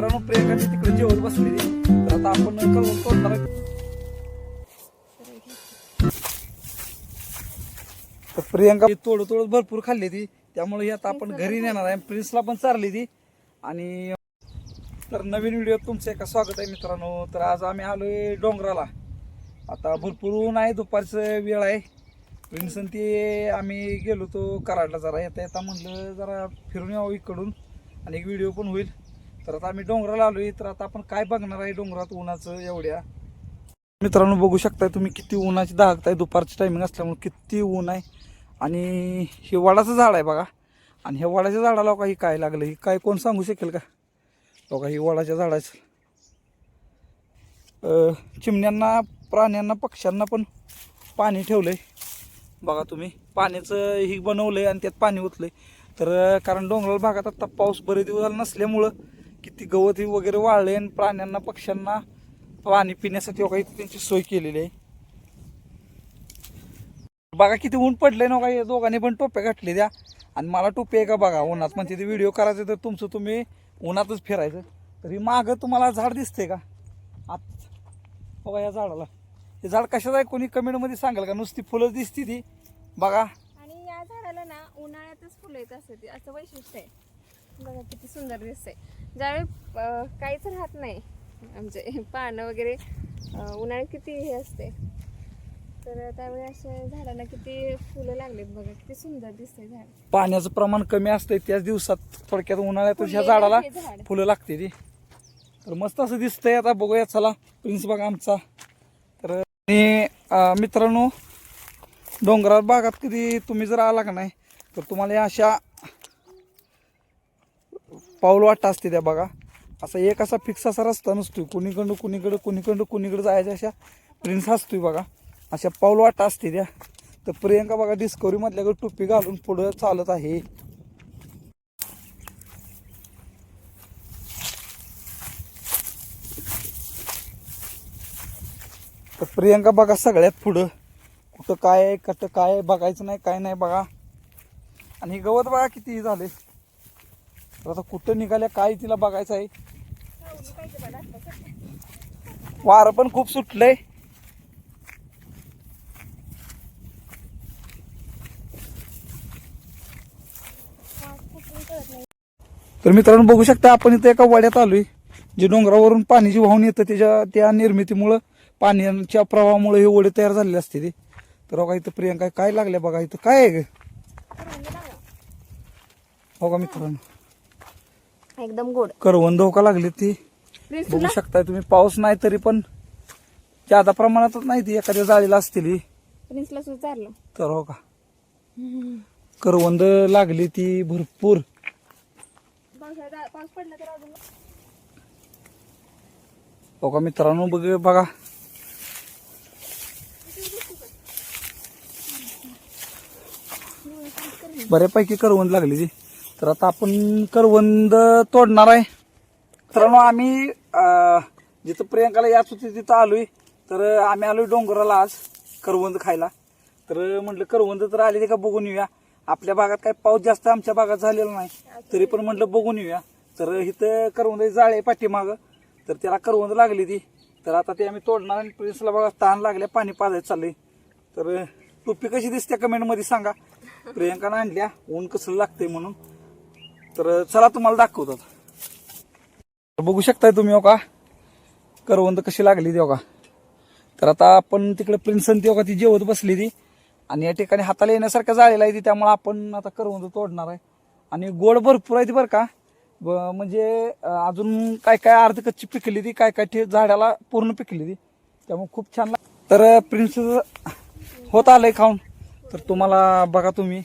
मित्रांनो प्रियंकाची तिकडे जेवत बसलेली तर आता आपण कळवून तोडणार. तर प्रियंका तोड तोड भरपूर खाल्ली ती. त्यामुळे ही आता आपण घरी नेणार आहे. प्रिन्सला पण चारली ती. आणि तर नवीन व्हिडिओ तुमचं एका स्वागत आहे मित्रांनो. तर आज आम्ही आलोय डोंगराला. आता भरपूर ऊन आहे दुपारचं वेळ आहे. प्रिन्स आणि ते आम्ही गेलो तो कराडला जरा. येता येता म्हणलं जरा फिरून यावं इकडून. आणि एक व्हिडिओ पण होईल. तर आता आम्ही डोंगराला आलोय. तर आता आपण काय बघणार आहे डोंगरात उन्हाचं एवढ्या? मित्रांनो बघू शकताय तुम्ही किती उन्हाची दागताय दुपारची टायमिंग असल्यामुळे किती ऊन आहे. आणि हे वडाचं झाड आहे बघा. आणि हे वडाच्या झाडाला काही काय लागलं? हे काय कोण सांगू शकेल का? बघा हे वडाच्या झाडाचं. चिमण्यांना प्राण्यांना पक्ष्यांना पण पाणी ठेवलंय. बघा तुम्ही पाण्याचं ही बनवलंय आणि त्यात पाणी ओतलंय. तर कारण डोंगराळ भागात आता पाऊस बरे दिवस झाला नसल्यामुळं ती गवत वगैरे वाळले आणि प्राण्यांना पक्ष्यांना पाणी पिण्यासाठी काही त्यांची सोय केलेली आहे. बघा किती ऊन पडले ना हो काही दोघांनी पण टोप्या घातले द्या आणि मला टोपी आहे का बघा उन्हात. म्हणजे ते व्हिडिओ करायचं तर तुमचं तुम्ही उन्हातच फिरायचं. तर ही मागं तुम्हाला झाड दिसते का? आत. बघा या झाडाला. हे झाड कशाचं आहे? कोणी कमेंटमध्ये सांगाल का? नुसती फुलं दिसती ती. बघा. आणि या झाडाला ना उन्हाळ्यातच फुलं येत असते असं वैशिष्ट्य आहे. बघा किती सुंदर दिसतंय. ज्यावेळी काहीच राहत नाही म्हणजे पानं वगैरे उन्हाळ्यात किती हे असते. तर त्यावेळी असे झाडांना किती फुलं लागलेत बघा किती सुंदर दिसतंय झाड. पाण्याचं प्रमाण कमी असतंय त्याच दिवसात थोडक्यात उन्हाळ्यात ह्या झाडाला हे झाड. फुलं लागते ती. तर मस्त असं दिसतंय. आता बघूया चला प्रिन्स बघा आमचा. तर आणि अं, मित्रांनो डोंगराळ भागात कधी तुम्ही जर आला का नाही तर तुम्हाला या अशा पाऊल वाटा असते त्या बघा. असा एक असा फिक्स असा रस्ता नसतोय. कुणीकडं कुणीकडं कुणीकडं कुणीकडं जायच्या अशा प्रिन्स असतोय बघा. अशा पाऊल वाटा असते त्या. तर प्रियंका बघा डिस्कवरीमधल्याकडे टोपी घालून पुढं चालत आहे. तर प्रियंका बघा सगळ्यात पुढं. कुठं काय आहे कुठं काय आहे बघायचं नाही काय नाही बघा. आणि गवत बघा किती झाले तर आता कुठं निघाल्या काय तिला बघायचं आहे? वारं पण खूप सुटलंय. तर मित्रांनो बघू शकता आपण इथं एका वाड्यात आलोय जे डोंगरावरून पाणी वाहून येतं त्याच्या त्या निर्मितीमुळं पाण्याच्या प्रवाहामुळे हे ओढे तयार झालेले असते ते. तर बघा इथं प्रियंका काय लागल्या बघा इथं काय आहे ग? बघा मित्रांनो. एकदम गोड. करवंद का लागली ती. प्रिन्स बघू शकताय तुम्ही पाऊस नाही तरी पण जादा प्रमाणातच नाही ती एखाद्या जाळीला असतील ही. प्रिन्सला सुद्धा तर हो का? करवंद लागली ती भरपूर. पावसाळ्यात पाऊस पडला तर अजून हो का मित्रांनो बघ बघा. बऱ्यापैकी करवंद लागली ती. तर आता आपण करवंद तोडणार आहे. मित्रांनो आम्ही जिथं प्रियंकाला याच होती तिथं आलोय. तर आम्ही आलोय डोंगराला आज करवंद खायला. तर म्हटलं करवंद तर आले ते का बघून येऊया. आपल्या भागात काय पाऊस जास्त आमच्या भागात झालेला नाही. तरी पण म्हटलं बघून येऊया. तर इथं करवंद जाळे पाठीमागं. तर त्याला करवंद लागली ती. तर आता ते आम्ही तोडणार आणि प्रिन्सला बघा ताण लागल्या पाणी पाजायचं चाललंय. तर टोपी कशी दिसते कमेंटमध्ये सांगा. प्रियंकानं आणल्या ऊन कसं लागतंय म्हणून. तर चला तुम्हाला दाखवतो तर बघू शकताय तुम्ही हो का? करवंद कशी लागली ती हो का? तर आता आपण तिकडे प्रिन्सन ती हो का ती जेवत बसली ती. आणि या ठिकाणी हाताला येण्यासारखं झालेलं आहे ती त्यामुळे आपण आता करवंद तोडणार आहे. आणि गोड भरपूर आहे ती बरं का. ब- म्हणजे अजून काय काय अर्ध कच्ची पिकली ती काय काय ठे झाडाला पूर्ण पिकली ती. त्यामुळे खूप छान तर प्रिन्स होत आलंय खाऊन. तर तुम्हाला बघा तुम्ही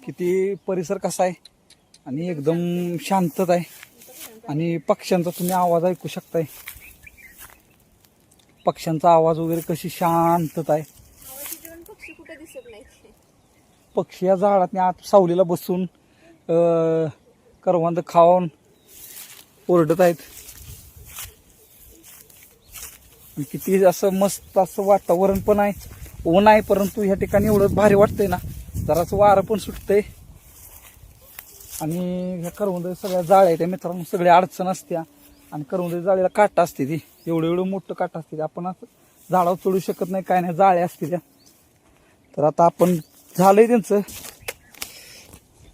किती परिसर कसा आहे. आणि एकदम शांतता आहे. आणि पक्ष्यांचा तुम्ही आवाज ऐकू शकताय. पक्ष्यांचा आवाज वगैरे कशी शांतता आहे. पक्षी या झाडात आत सावलीला बसून करवंद खाऊन ओरडत आहेत. किती असं मस्त असं वातावरण पण आहे. ऊन आहे परंतु ह्या ठिकाणी एवढं भारी वाटतंय ना. जरासं वारं पण सुटतंय. आणि ह्या करवंद सगळ्या जाळ्या त्या मित्रांनो सगळ्या अडचण असत्या. आणि करवंदी जाळीला काटा असते ती. एवढं एवढं मोठं काटा असते ते. आपण असं झाडावर चढू शकत नाही काय नाही जाळ्या असते त्या. तर आता आपण झालंय त्यांचं.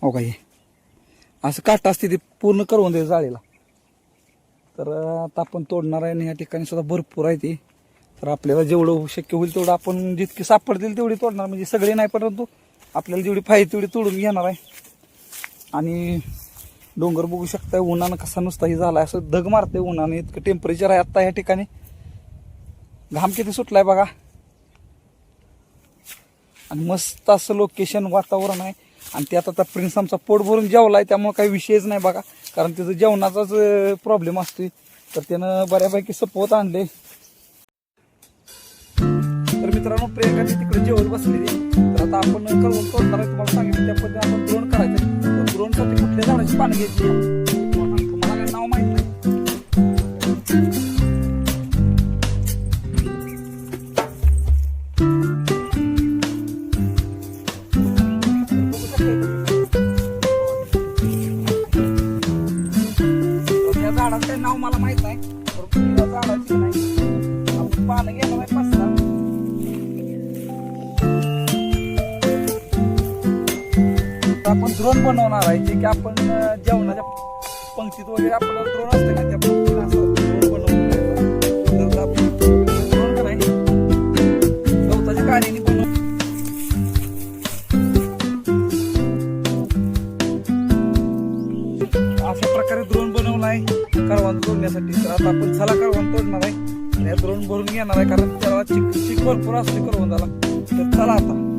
हो काय असं काटा असते ती पूर्ण करवंदी जाळीला. तर आता आपण तोडणार आहे आणि या ठिकाणी सुद्धा भरपूर आहे ती. तर आपल्याला जेवढं शक्य होईल तेवढं आपण जितकी सापडतील तेवढी तोडणार. म्हणजे सगळी नाही परंतु आपल्याला जेवढी पाहिजे तेवढी तोडून घेणार आहे. आणि डोंगर बघू शकताय उन्हानं कसा नुसता ही झाला असं धग मारते उन्हानं इतकं टेम्परेचर आहे आत्ता या ठिकाणी. घाम किती सुटलाय बघा. आणि मस्त असं लोकेशन वातावरण आहे. आणि त्यात आता प्रिन्स आमचा पोट भरून जेवलाय त्यामुळे काही विषयच नाही बघा. कारण त्याचं जेवणाचाच प्रॉब्लेम असतोय. तर त्यानं बऱ्यापैकी सपोत आणले. तर मित्रांनो प्रियंकाची तिकडे जेवण बसलेली तर आता आपण कळवून तोडणार आहे तुम्हाला सांगितलं त्या पद्धतीने आपण द्रोण करायचं कुठल्या झाडाची पानं घ्यायची? तुम्हाला सांगतो, नाव माहीत नाही? आपण द्रोण बनवणार आहे जे की आपण जेवणाच्या पंक्तीत वगैरे आपल्याला ड्रोन असते का त्या असं तर आपण गवताच्या काडीने बनवू. अशा प्रकारे द्रोण बनवला आहे करवान तोडण्यासाठी. तर आता आपण चला करवान तोडणार आहे. आणि द्रोण भरून घेणार आहे कारण त्याला चिक चिक भरपूर असते करवंदाला. तर चला आता.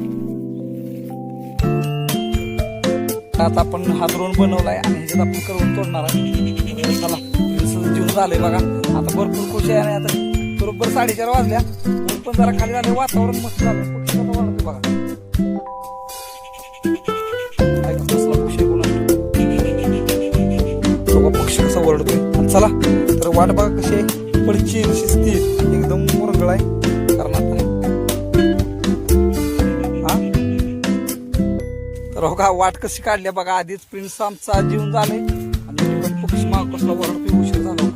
आता आपण हा द्रोण बनवलाय आणि ह्याच्यात आपण करून तोडणार आहे. चला जीवन झालंय बघा. आता भरपूर खुशी आहे आणि आता बरोबर साडेचार वाजल्या. ऊन पण जरा खाली झाले वातावरण मस्त झालं पक्षी बघा. पक्षी आहे कसा ओरडतोय चला तर वाट बघा कशी आहे. पडची शिस्ती एकदम मुरगळ आहे तर हो का वाट कशी काढली बघा आधीच प्रिन्स आमचा जीवन झाले आणि इथे पक्ष माग उशीर झाला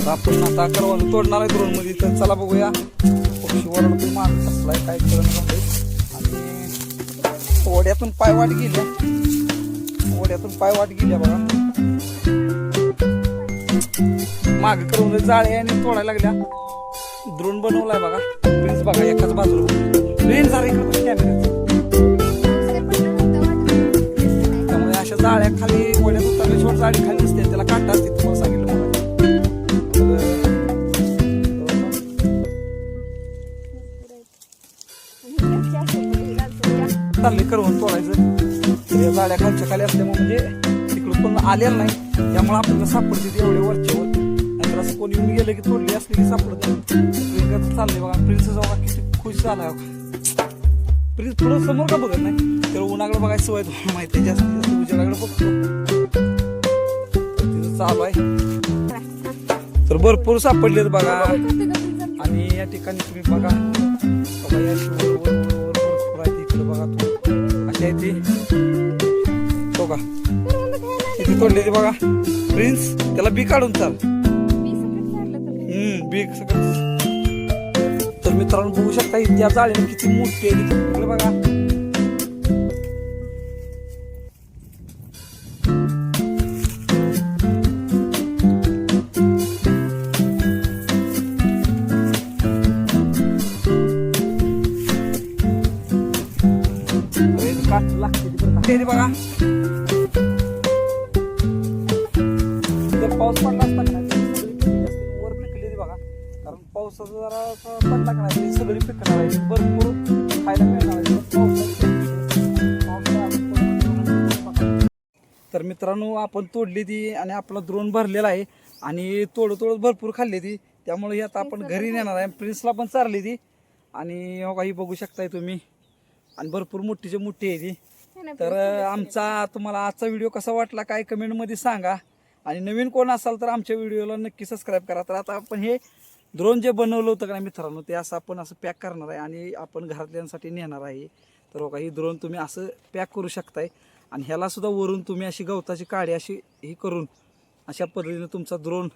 तर आपण आता करवंद तोडणार आहे द्रोणमध्ये तर चला बघूया. पक्षी ओरडतोय माग कसलाय काय कळण आणि ओढ्यातून पाय वाट गेल्या ओढ्यातून पाय वाट गेल्या बघा. माग करून जाळे आणि तोडायला लागल्या. द्रोण बनवलाय बघा. बघा एकाच बाजूला मेन अरे इकडे कॅमेऱ्याचं त्यामुळे अशा जाळ्या खाली ओढ्यात छोट जाळी खाली दिसते. त्याला काटा असते तुम्हाला सांगितलं मला चालले करवून तोडायचं. जाळ्या खालच्या खाली असल्यामुळे म्हणजे तिकडून पण आलेलं नाही. त्यामुळे आपल्याला सापडते एवढे वरचे. कोणी येऊन गेलं की तोडली असली की सापडत नाही प्रियंकाचं चाललंय बघा प्रिन्स बघा किती खुश झाला प्रिन्स थोडं समोर का बघत नाही तर उन्हाकडे बघायची सवय तुम्हाला माहिती आहे जास्त उजेडाकडे बघतो तर तिथं चालू आहे तर भरपूर सापडलेत बघा आणि या ठिकाणी तुम्ही बघा बघा भरपूर आहे इकडे बघा तू अशी आहे ती तो का किती तोडलेली बघा प्रिन्स त्याला बी काढून चाल बीक सगळं तर मित्रांनो बघू शकता इथे त्या किती मोठी आहे. बघा. पावसाचा जरा पडला का नाही? सगळी पिकणार आहे भरपूर खायला मिळणार आहे. तर मित्रांनो आपण तोडली ती आणि आपला द्रोण भरलेला आहे. आणि तोड तोड भरपूर खाल्ली ती. त्यामुळे ही आता आपण घरी नेणार आहे. प्रिन्सला पण चारली ती. आणि हो काही बघू शकताय तुम्ही. आणि भरपूर मोठीची मोठी आहे ती. तर आमचा तुम्हाला आजचा व्हिडिओ कसा वाटला काय कमेंटमध्ये सांगा. आणि नवीन कोण असाल तर आमच्या व्हिडिओला नक्की सबस्क्राईब करा. तर आता आपण हे द्रोण जे बनवलं होतं का मित्रांनो ते असं आपण असं पॅक करणार आहे आणि आपण घरातल्यांसाठी नेणार आहे. तर बघा ही द्रोण तुम्ही असं पॅक करू शकताय. आणि ह्याला सुद्धा वरून तुम्ही अशी गवताची काडी अशी ही करून अशा पद्धतीने तुमचा द्रोण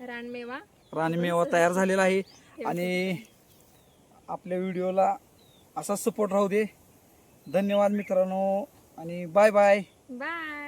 रानमेवा. रानमेवा तयार झालेला आहे. आणि आपल्या व्हिडिओला असाच सपोर्ट राहू दे. धन्यवाद मित्रांनो आणि बाय बाय बाय